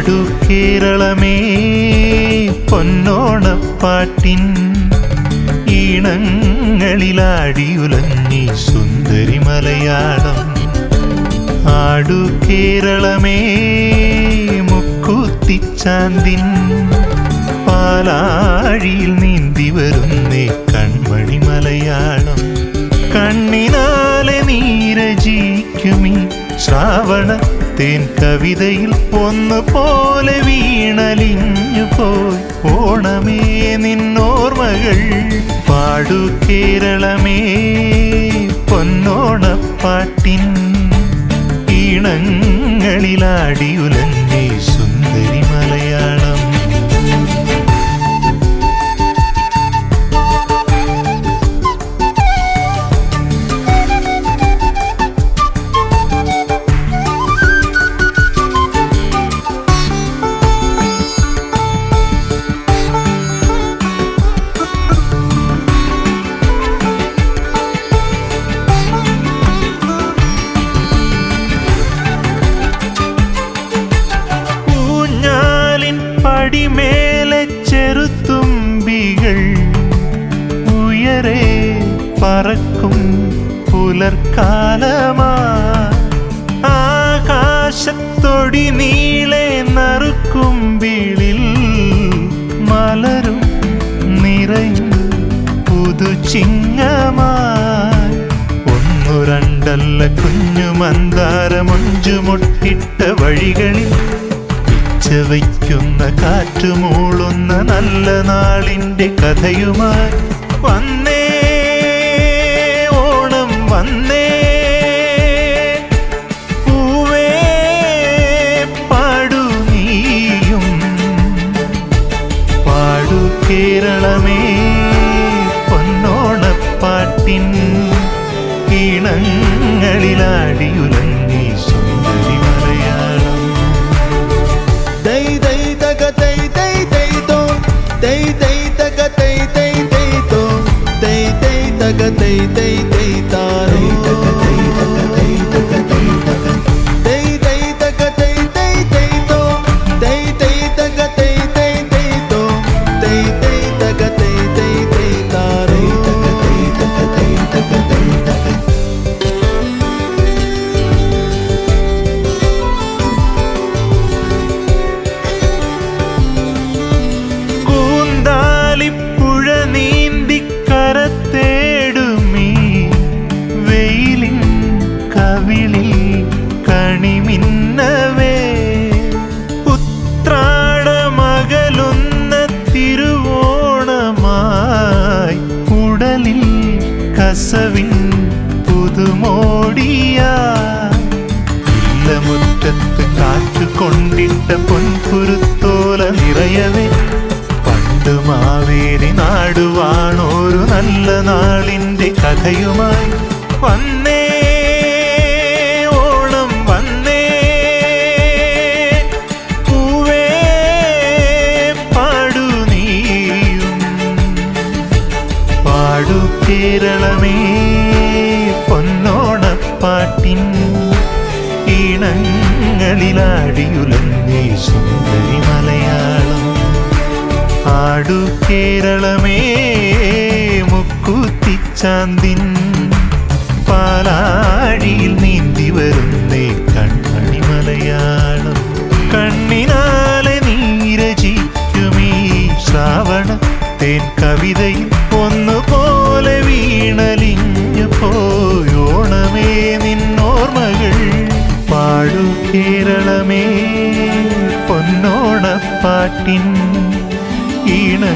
പാടു കേരളമേ പൊന്നോണപ്പാട്ടിൻ ഈണങ്ങളിലാടിയുലഞ്ഞി സുന്ദരി മലയാളം ആടു കേരളമേ മുക്കൂത്തിച്ചാന്തിൻ പാലാഴിയിൽ നീന്തി വരുന്നേ കൺമണി മലയാളം കണ്ണിനാലെ നീരജിക്കുമീ ശ്രാവണ തേൻ കവിതയിൽ ഒന്നുപോലെ വീണലിഞ്ഞു പോയി. ഓണമേ നിന്നോർമ്മകൾ പാടു കേരളമേ. പൊന്നോണപ്പാട്ടിൻ ഈണങ്ങളിലാടിയുലഞ്ഞേ പടിമേലെ ചെറുത്തുമ്പികൾ ഉയരെ പറക്കും പുലർക്കാലമാ. ആകാശത്തൊടി നീളെ നറുക്കുമ്പിളിൽ മലരും നിറയും പുതുചിങ്ങമായി. ഒന്നു രണ്ടല്ല കുഞ്ഞു മന്ദാരമൊഞ്ചുമൊട്ടിട്ട വഴികളിൽ വയ്ക്കുന്ന കാറ്റുമൂളുന്ന നല്ല നാളിന്റെ കഥയുമായി വന്നേ ഓണം വന്നേ. പൂവേ പാടു പാടു കേരളമേ പൊന്നോണപ്പാട്ടിൻ ഈണങ്ങളിലാടിയുലങ്ങി உலகத்தை தெய் കവിളിൽ കണിമിന്നവേ ഉത്രാടമകലുന്ന തിരുവോണമായി ഉടലിൽ കസവിൻ പുതുമോടിയാ മുറ്റത്ത് കാറ്റു കൊണ്ടിട്ട പൊൻകുരുത്തോല നിറയവേ പണ്ട് മാവേലി നാടുവാണോരു നല്ല നാളിന്റെ കഥയുമായി. ഈണങ്ങളിലാടിയുലഞ്ഞേ സുന്ദരി മലയാളം ആടു കേരളമേ മുക്കുത്തിച്ചാന്തിൻ. പാലാഴിയിൽ നീന്തി വരുന്നേ കൺമണി മലയാളം കണ്ണിനാലെ നീരജിക്കുമീ ശ്രാവണ തേൻ കവിതയിൽ ഒന്നുപോലെ പൊന്നോണപ്പാട്ടിൻ ഈണങ്ങളിലാടിയുലഞ്ഞേ.